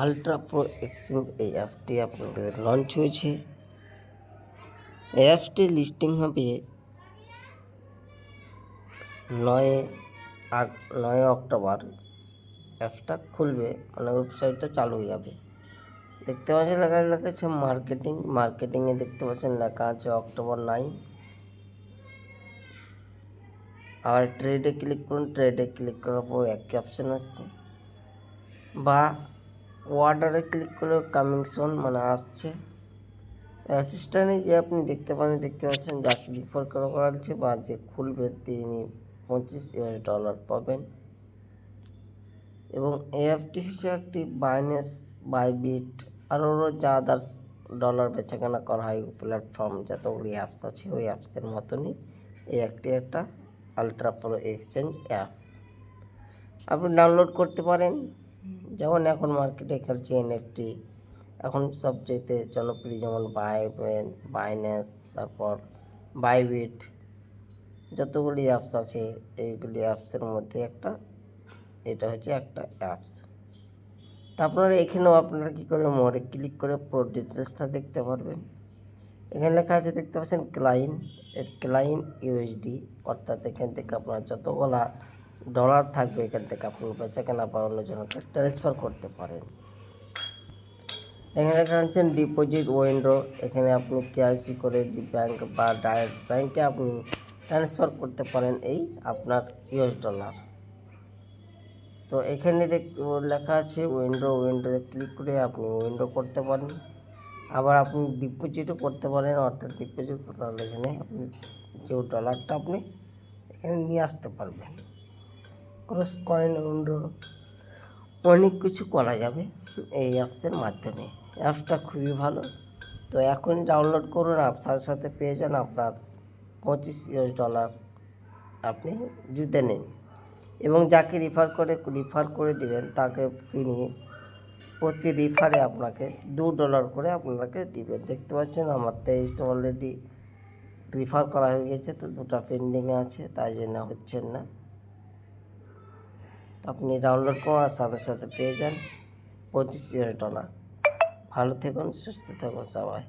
Ultra pro exchange এই অ্যাপটি আপনাদের লঞ্চ হয়েছে। এই অ্যাপসটি লিস্টিং হবে নয় আগ, নয় অক্টোবর। অ্যাপসটা খুলবে মানে ওয়েবসাইটটা চালু হয়ে যাবে। দেখতে পাচ্ছেন লেখা লেখা আছে মার্কেটিং মার্কেটিংয়ে দেখতে পাচ্ছেন লেখা আছে অক্টোবর নাইন আবার ট্রেডে ক্লিক করুন ট্রেডে ক্লিক করার পর একই অপশান আসছে। বা ওয়ার্ডারে ক্লিক করলে কামিং সোন মানে আসছে। অ্যাসিস্ট্যান্টে যে আপনি দেখতে পারেন দেখতে পাচ্ছেন যাকে রিফার করা করাচ্ছে বা যে খুলবে তিনি পঁচিশ ডলার পাবেন। এবং অ্যাপটি হচ্ছে একটি বাইনেস বাইবিট আরও যা আদার্স ডলার বেচাকেনা করা হয় প্ল্যাটফর্ম যতগুলি অ্যাপস আছে, ওই অ্যাপসের মতনই এই একটি একটা আলট্রা প্রো এক্সচেঞ্জ অ্যাপ আপনি ডাউনলোড করতে পারেন। যেমন এখন মার্কেটে খেলছে এনএফটি এখন সবচেয়েতে জনপ্রিয় যেমন বাইবেন বাইন্যান্স তারপর বাইবিট যতগুলি অ্যাপস আছে, এইগুলি অ্যাপসের মধ্যে একটা, এটা হচ্ছে একটা অ্যাপস তা আপনারা এখানেও আপনারা কী করে মোড়ে ক্লিক করে পুরো ডিটেলসটা দেখতে পারবেন। এখানে লেখা আছে, দেখতে পাচ্ছেন ক্লাইন এর ক্লাইন ইউএসডি অর্থাৎ এখান থেকে আপনার যতগুলা ডলার থাকবে এখান থেকে আপনি বেচাকেনা বা অন্য জনকে ট্রান্সফার করতে পারেন। এখানে লেখা আছেন ডিপোজিট উইন্ডো এখানে আপনি কেআইসি করে ব্যাংক বা ডাইরেক্ট ব্যাংকে আপনি ট্রান্সফার করতে পারেন এই আপনার ইউএস ডলার তো এখানে দেখতে লেখা আছে উইন্ডো উইন্ডোতে ক্লিক করে আপনি উইন্ডো করতে পারেন। আবার আপনি ডিপোজিটও করতে পারেন, অর্থাৎ ডিপোজিট করার এখানে আপনি যে ডলারটা আপনি এখানে নিয়ে আসতে পারবেন। ক্রস কয়েন উইন্ডো অনেক কিছু করা যাবে এই অ্যাপসের মাধ্যমে। অ্যাপসটা খুবই ভালো। তো এখনই ডাউনলোড করুন আর সাথে সাথে পেয়ে যান আপনার পঁচিশ ইউএস ডলার আপনি জুতে নিন। এবং যাকে রিফার করে রিফার করে দিবেন, তাকে তিনি প্রতি রিফারে আপনাকে দু ডলার করে আপনাকে দিবেন দেখতে পাচ্ছেন আমার তেইশটা অলরেডি রিফার করা হয়ে গেছে, তো দুটো পেন্ডিংয়ে আছে, তাই জন্য হচ্ছেন না। আপনি ডাউনলোড করার সাথে সাথে পেয়ে যান। পঁচিশ হাজার ডলার ভালো থাকুন, সুস্থ থাকুন সবাই।